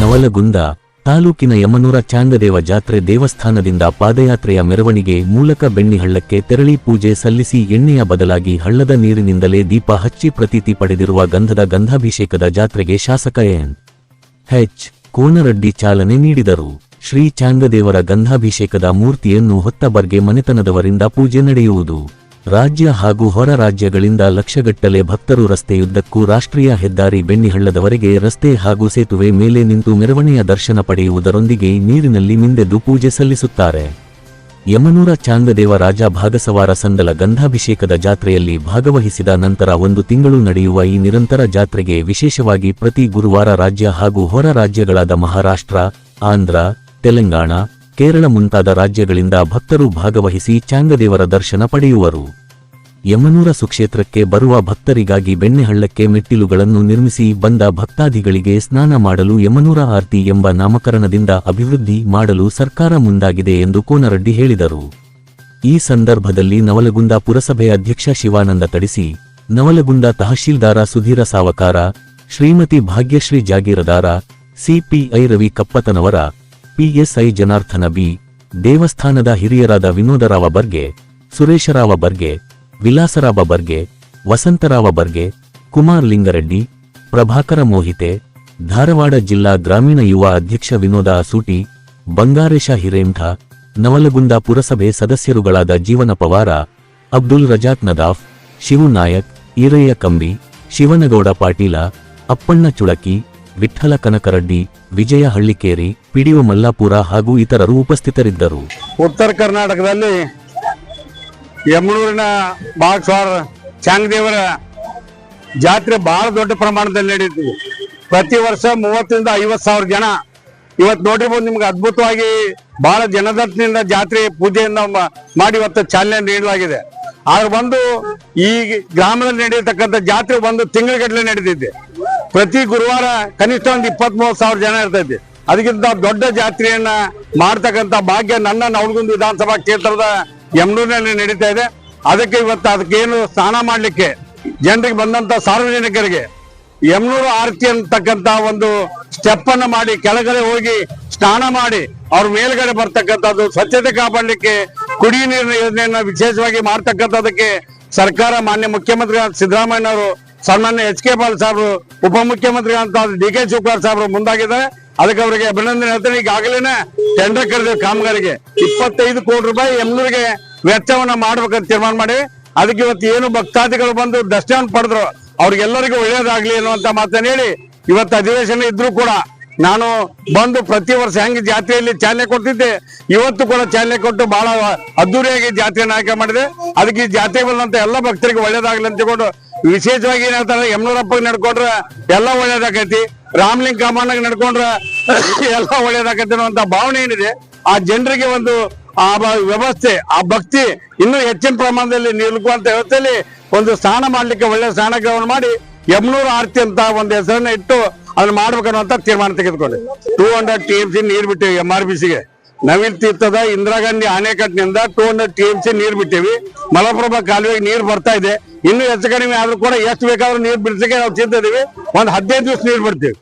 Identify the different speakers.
Speaker 1: ನವಲಗುಂದ, ತಾಲೂಕಿನ ಯಮನೂರ ಚಾಂದದೇವ ಜಾತ್ರೆ ದೇವಸ್ಥಾನದಿಂದ ಪಾದಯಾತ್ರೆಯ ಮೆರವಣಿಗೆ ಮೂಲಕ ಬೆಣ್ಣಿಹಳ್ಳಕ್ಕೆ ತೆರಳಿ ಪೂಜೆ ಸಲ್ಲಿಸಿ ಎಣ್ಣೆಯ ಬದಲಾಗಿ ಹಳ್ಳದ ನೀರಿನಿಂದಲೇ ದೀಪ ಹಚ್ಚಿ ಪ್ರತೀತಿ ಪಡೆದಿರುವ ಗಂಧದ ಗಂಧಾಭಿಷೇಕದ ಜಾತ್ರೆಗೆ ಶಾಸಕ ಎನ್. ಹೆಚ್ ಕೋನರಡ್ಡಿ ಚಾಲನೆ ನೀಡಿದರು. ಶ್ರೀ ಚಾಂದದೇವರ ಗಂಧಾಭಿಷೇಕದ ಮೂರ್ತಿಯನ್ನು ಹೊತ್ತ ಬರ್ಗೆ ಮನೆತನದವರಿಂದ ಪೂಜೆ ನಡೆಯುವುದು. ರಾಜ್ಯ ಹಾಗೂ ಹೊರ ರಾಜ್ಯಗಳಿಂದ ಲಕ್ಷಗಟ್ಟಲೆ ಭಕ್ತರು ರಸ್ತೆಯುದ್ದಕ್ಕೂ ರಾಷ್ಟ್ರೀಯ ಹೆದ್ದಾರಿ ಬೆಣ್ಣಿಹಳ್ಳದವರೆಗೆ ರಸ್ತೆ ಹಾಗೂ ಸೇತುವೆ ಮೇಲೆ ನಿಂತು ಮೆರವಣಿಯ ದರ್ಶನ ಪಡೆಯುವುದರೊಂದಿಗೆ ನೀರಿನಲ್ಲಿ ಮಿಂದೆದ್ದು ಪೂಜೆ ಸಲ್ಲಿಸುತ್ತಾರೆ. ಯಮನೂರ ಚಾಂದದೇವ ರಾಜ ಭಾಗಸವಾರ ಸಂದಲ ಗಂಧಾಭಿಷೇಕದ ಜಾತ್ರೆಯಲ್ಲಿ ಭಾಗವಹಿಸಿದ ನಂತರ ಒಂದು ತಿಂಗಳು ನಡೆಯುವ ಈ ನಿರಂತರ ಜಾತ್ರೆಗೆ ವಿಶೇಷವಾಗಿ ಪ್ರತಿ ಗುರುವಾರ ರಾಜ್ಯ ಹಾಗೂ ಹೊರ ರಾಜ್ಯಗಳಾದ ಮಹಾರಾಷ್ಟ್ರ, ಆಂಧ್ರ, ತೆಲಂಗಾಣ ಕೇರಳ ಮುಂತಾದ ರಾಜ್ಯಗಳಿಂದ ಭಕ್ತರು ಭಾಗವಹಿಸಿ ಚಾಂಗದೇವರ ದರ್ಶನ ಪಡೆಯುವರು. ಯಮನೂರ ಸುಕ್ಷೇತ್ರಕ್ಕೆ ಬರುವ ಭಕ್ತರಿಗಾಗಿ ಬೆಣ್ಣೆಹಳ್ಳಕ್ಕೆ ಮೆಟ್ಟಿಲುಗಳನ್ನು ನಿರ್ಮಿಸಿ ಬಂದ ಭಕ್ತಾದಿಗಳಿಗೆ ಸ್ನಾನ ಮಾಡಲು ಯಮನೂರ ಆರ್ತಿ ಎಂಬ ನಾಮಕರಣದಿಂದ ಅಭಿವೃದ್ಧಿ ಮಾಡಲು ಸರ್ಕಾರ ಮುಂದಾಗಿದೆ ಎಂದು ಕೋನರೆಡ್ಡಿ ಹೇಳಿದರು. ಈ ಸಂದರ್ಭದಲ್ಲಿ ನವಲಗುಂದ ಪುರಸಭೆ ಅಧ್ಯಕ್ಷ ಶಿವಾನಂದ ತಡಿಸಿ, ನವಲಗುಂದ ತಹಶೀಲ್ದಾರ Sudhir Savakar, Shrimati Bhagyashree Jagirdar, CPI Ravi Kappatanavar PSI Janardhan B ದೇವಸ್ಥಾನದ ಹಿರಿಯರಾದ ವಿನೋದರಾವ ಬರ್ಗೆ, ಸುರೇಶರಾವ ಬರ್ಗೆ, ವಿಲಾಸರಾವ ಬರ್ಗೆ, ವಸಂತರಾವ ಬರ್ಗೆ, ಕುಮಾರ್ ಲಿಂಗರೆಡ್ಡಿ, ಪ್ರಭಾಕರ ಮೋಹಿತೆ, ಧಾರವಾಡ ಜಿಲ್ಲಾ ಗ್ರಾಮೀಣ ಯುವ ಅಧ್ಯಕ್ಷ ವಿನೋದ ಅಸೂಟಿ ಬಂಗಾರೇಶ ಹಿರೇಂಠ ನವಲಗುಂದ ಪುರಸಭೆ ಸದಸ್ಯರುಗಳಾದ ಜೀವನ ಪವಾರ, ಅಬ್ದುಲ್ ರಜಾಕ್ ನದಾಫ್, ಶಿವು ನಾಯಕ್, ಈರಯ್ಯ ಕಂಬಿ, ಶಿವನಗೌಡ ಪಾಟೀಲ, ಅಪ್ಪಣ್ಣ ಚುಳಕಿ ವಿಠ್ಠಲ ಕನಕರಡ್ಡಿ ವಿಜಯ ಹಳ್ಳಿಕೇರಿ ಪಿಡಿಒ ಮಲ್ಲಾಪುರ ಹಾಗೂ ಇತರರು ಉಪಸ್ಥಿತರಿದ್ದರು.
Speaker 2: ಉತ್ತರ ಕರ್ನಾಟಕದಲ್ಲಿ ಯಮನೂರಿನ ಬಾಕ್ಸ್ವಾರ್ ಚಾಂಗದೇವರ ಜಾತ್ರೆ ಬಹಳ ದೊಡ್ಡ ಪ್ರಮಾಣದಲ್ಲಿ ನಡೆಯುತ್ತೆ ಪ್ರತಿ ವರ್ಷ ಮೂವತ್ತರಿಂದ ಐವತ್ ಸಾವಿರ ಜನ. ಇವತ್ತು ನೋಡಿರ್ಬೋದು ನಿಮ್ಗೆ ಅದ್ಭುತವಾಗಿ ಬಹಳ ಜನದತ್ತಿನಿಂದ ಜಾತ್ರೆ ಪೂಜೆಯನ್ನು ಮಾಡಿ ಇವತ್ತು ಚಾಲನೆ ನೀಡಲಾಗಿದೆ. ಆದ್ರೆ ಒಂದು ಈ ಗ್ರಾಮದಲ್ಲಿ ನಡೆಯತಕ್ಕಂಥ ಜಾತ್ರೆ ಒಂದು ತಿಂಗಳಗಟ್ಟಲೆ ನಡೀತಿದೆ ಪ್ರತಿ ಗುರುವಾರ ಕನಿಷ್ಠ ಒಂದು ಇಪ್ಪತ್ತ್ ಮೂವತ್ತು ಸಾವಿರ ಜನ ಇರ್ತೈತಿ. ಅದಕ್ಕಿಂತ ದೊಡ್ಡ ಜಾತ್ರೆಯನ್ನ ಮಾಡ್ತಕ್ಕಂಥ ಭಾಗ್ಯ ನನ್ನ ನವಲಗುಂದ ವಿಧಾನಸಭಾ ಕ್ಷೇತ್ರದ ಯಮನೂರಿನಲ್ಲಿ ನಡೀತಾ ಇದೆ. ಅದಕ್ಕೆ ಇವತ್ತು ಅದಕ್ಕೇನು ಸ್ನಾನ ಮಾಡ್ಲಿಕ್ಕೆ ಜನರಿಗೆ ಬಂದಂತ ಸಾರ್ವಜನಿಕರಿಗೆ ಯಮನೂರು ಆರತಿ ಅಂತಕ್ಕಂತ ಒಂದು ಸ್ಟೆಪ್ ಅನ್ನ ಮಾಡಿ ಕೆಳಗಡೆ ಹೋಗಿ ಸ್ನಾನ ಮಾಡಿ ಅವ್ರ ಮೇಲ್ಗಡೆ ಬರ್ತಕ್ಕಂಥದ್ದು ಸ್ವಚ್ಛತೆ ಕಾಪಾಡಲಿಕ್ಕೆ ಕುಡಿಯ ನೀರಿನ ಯೋಜನೆಯನ್ನ ವಿಶೇಷವಾಗಿ ಮಾಡ್ತಕ್ಕಂಥದಕ್ಕೆ ಸರ್ಕಾರ ಮಾನ್ಯ ಮುಖ್ಯಮಂತ್ರಿ ಸಿದ್ದರಾಮಯ್ಯನವರು ಸನ್ಮಾನ್ಯ ಎಚ್ ಕೆ ಪಾಲ್ ಸಾಹೇಬರು ಉಪಮುಖ್ಯಮಂತ್ರಿ ಅಂತ ಡಿ ಕೆ ಶಿವಕುಮಾರ್ ಸಾಹೇಬರು ಮುಂದಾಗಿದ್ದಾರೆ. ಅದಕ್ಕೆ ಅವರಿಗೆ ಅಭಿನಂದನೆ ಹೇಳ್ತೇನೆ. ಈಗಾಗಲೇ ಟೆಂಡರ್ ಕರೆದಿವೆ ಕಾಮಗಾರಿಗೆ ಇಪ್ಪತ್ತೈದು ಕೋಟಿ ರೂಪಾಯಿ ಎಲ್ಲರಿಗೆ ವೆಚ್ಚವನ್ನ ಮಾಡ್ಬೇಕಂತ ತೀರ್ಮಾನ ಮಾಡಿ. ಅದಕ್ಕೆ ಇವತ್ತು ಏನು ಭಕ್ತಾದಿಗಳು ಬಂದು ದರ್ಶನ ಪಡೆದ್ರು. ಅವ್ರಿಗೆಲ್ಲರಿಗೂ ಒಳ್ಳೇದಾಗ್ಲಿ ಅನ್ನುವಂತ ಮಾತನ್ನ ಹೇಳಿ ಇವತ್ತು ಅಧಿವೇಶನ ಇದ್ರೂ ಕೂಡ ನಾನು ಬಂದು ಪ್ರತಿ ವರ್ಷ ಹೆಂಗ್ ಜಾತ್ರೆಯಲ್ಲಿ ಚಾಲನೆ ಕೊಡ್ತಿದ್ದೆ, ಇವತ್ತು ಕೂಡ ಚಾಲನೆ ಕೊಟ್ಟು ಬಹಳ ಅದ್ದೂರಿಯಾಗಿ ಜಾತ್ರೆಯನ್ನು ಆಯ್ಕೆ ಮಾಡಿದೆ. ಅದಕ್ಕೆ ಈ ಜಾತ್ರೆ ಬಂದಂತ ಎಲ್ಲ ಭಕ್ತರಿಗೆ ಒಳ್ಳೇದಾಗ್ಲಿ ಅಂತ ವಿಶೇಷವಾಗಿ ಏನ್ ಯಮನೂರಪ್ಪಗೆ ನಡ್ಕೊಂಡ್ರ ಎಲ್ಲ ಒಳ್ಳೇದಾಕೈತಿ. ರಾಮಲಿಂಗ ಕಾಮಣ್ಣಗೆ ನಡ್ಕೊಂಡ್ರೆ ಎಲ್ಲ ಒಳ್ಳೇದಾಕೈತಿ ಅನ್ನುವಂತ ಭಾವನೆ ಏನಿದೆ. ಆ ಜನರಿಗೆ ಒಂದು ಆ ವ್ಯವಸ್ಥೆ, ಆ ಭಕ್ತಿ ಇನ್ನೂ ಹೆಚ್ಚಿನ ಪ್ರಮಾಣದಲ್ಲಿ ನಿಲ್ಕುವಂತ ವ್ಯವಸ್ಥೆಯಲ್ಲಿ ಒಂದು ಸ್ನಾನ ಮಾಡ್ಲಿಕ್ಕೆ ಒಳ್ಳೆ ಸ್ನಾನಗ್ರಹವನ್ನು ಮಾಡಿ ಯಮನೂರು ಆರತಿ ಅಂತ ಒಂದು ಹೆಸರನ್ನ ಇಟ್ಟು ಅದನ್ನ ಮಾಡ್ಬೇಕನ್ನುವಂತ ತೀರ್ಮಾನ ತೆಗೆದುಕೊಂಡೆ two hundred T M C ನೀರ್ ಬಿಟ್ಟಿವಿ ಎಂ ಆರ್ ಬಿ ಸಿಗೆ ನವಿಲ್ ತೀರ್ಥದ Indira Gandhi ಅಣೆಕಟ್ಟಿನಿಂದ two hundred T M C ನೀರ್ ಬಿಟ್ಟಿವಿ. ಮಲಪ್ರಭಾ ಕಾಲುವೆಗೆ ನೀರ್ ಬರ್ತಾ ಇದೆ. ಇನ್ನು ಹೆಚ್ಚು ಕಡಿಮೆ ಆದ್ರೂ ಕೂಡ ಎಷ್ಟು ಬೇಕಾದ್ರೂ ನೀರು ಬಿಡ್ಸಕ್ಕೆ ನಾವು ಇದೀವಿ ಒಂದ್ ಹದಿನೈದು ದಿವಸ ನೀರು ಬಿಡ್ತೀವಿ